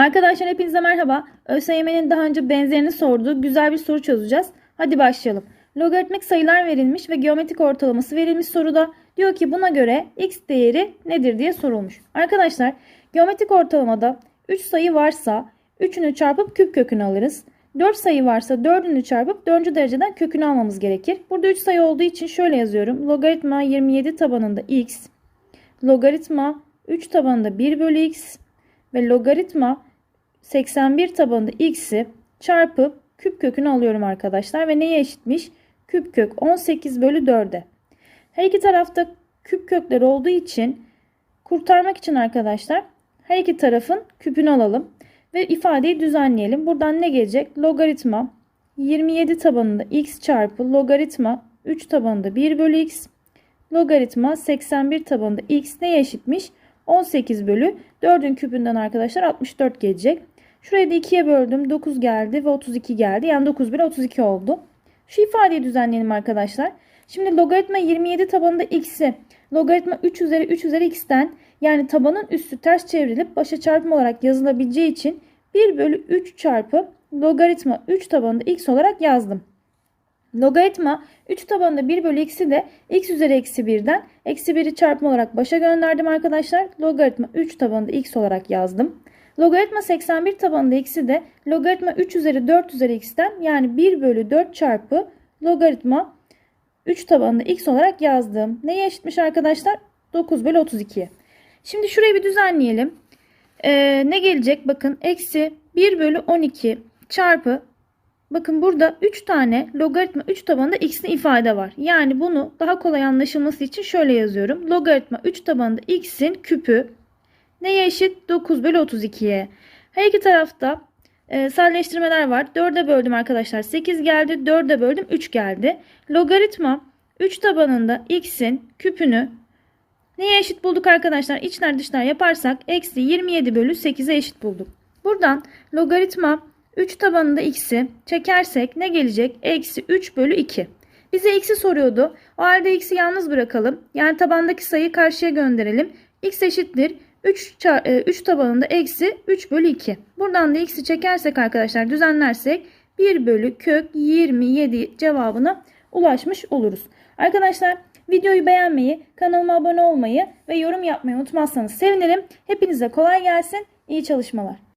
Arkadaşlar hepinize merhaba. ÖSYM'nin daha önce benzerini sorduğu güzel bir soru çözeceğiz. Hadi başlayalım. Logaritmik sayılar verilmiş ve geometrik ortalaması verilmiş soruda. Diyor ki buna göre x değeri nedir diye sorulmuş. Arkadaşlar geometrik ortalamada 3 sayı varsa 3'ünü çarpıp küp kökünü alırız. 4 sayı varsa 4'ünü çarpıp 4. dereceden kökünü almamız gerekir. Burada 3 sayı olduğu için şöyle yazıyorum. Logaritma 27 tabanında x, logaritma 3 tabanında 1 bölü x ve logaritma 81 tabanında x'i çarpıp küp kökünü alıyorum arkadaşlar. Ve neye eşitmiş? Küp kök 18 bölü 4'e. Her iki tarafta küp kökler olduğu için kurtarmak için arkadaşlar her iki tarafın küpünü alalım. Ve ifadeyi düzenleyelim. Buradan ne gelecek? Logaritma 27 tabanında x çarpı logaritma 3 tabanında 1 bölü x logaritma 81 tabanında x neye eşitmiş? 18 bölü 4'ün küpünden arkadaşlar 64 gelecek. Şurayı da 2'ye böldüm. 9 geldi ve 32 geldi. Yani 9 bölü 32 oldu. Şu ifadeyi düzenleyelim arkadaşlar. Şimdi logaritma 27 tabanında x'i logaritma 3 üzeri 3 üzeri x'ten yani tabanın üstü ters çevrilip başa çarpım olarak yazılabileceği için 1 bölü 3 çarpı logaritma 3 tabanında x olarak yazdım. Logaritma 3 tabanında 1 bölü x'i de x üzeri eksi 1'den eksi 1'i çarpım olarak başa gönderdim arkadaşlar. Logaritma 3 tabanında x olarak yazdım. Logaritma 81 tabanında x'i de logaritma 3 üzeri 4 üzeri x'ten yani 1 bölü 4 çarpı logaritma 3 tabanında x olarak yazdım. Neye eşitmiş arkadaşlar? 9 bölü 32. Şimdi şurayı bir düzenleyelim. Ee, ne gelecek? Bakın eksi 1 bölü 12 çarpı Bakın burada 3 tane logaritma 3 tabanında x'in ifade var. Yani bunu daha kolay anlaşılması için şöyle yazıyorum. Logaritma 3 tabanında x'in küpü neye eşit? 9 bölü 32'ye. Her iki tarafta e, sadeleştirmeler var. 4'e böldüm arkadaşlar 8 geldi. 4'e böldüm 3 geldi. Logaritma 3 tabanında x'in küpünü neye eşit bulduk arkadaşlar? İçler dışlar yaparsak eksi 27 bölü 8'e eşit bulduk. Buradan logaritma 3 tabanında x'i çekersek ne gelecek? Eksi 3 bölü 2. Bize x'i soruyordu. O halde x'i yalnız bırakalım. Yani tabandaki sayıyı karşıya gönderelim. x eşittir 3, 3 tabanında eksi 3 bölü 2. Buradan da x'i çekersek arkadaşlar düzenlersek 1 bölü kök 27 cevabına ulaşmış oluruz. Arkadaşlar videoyu beğenmeyi, kanalıma abone olmayı ve yorum yapmayı unutmazsanız sevinirim. Hepinize kolay gelsin. İyi çalışmalar.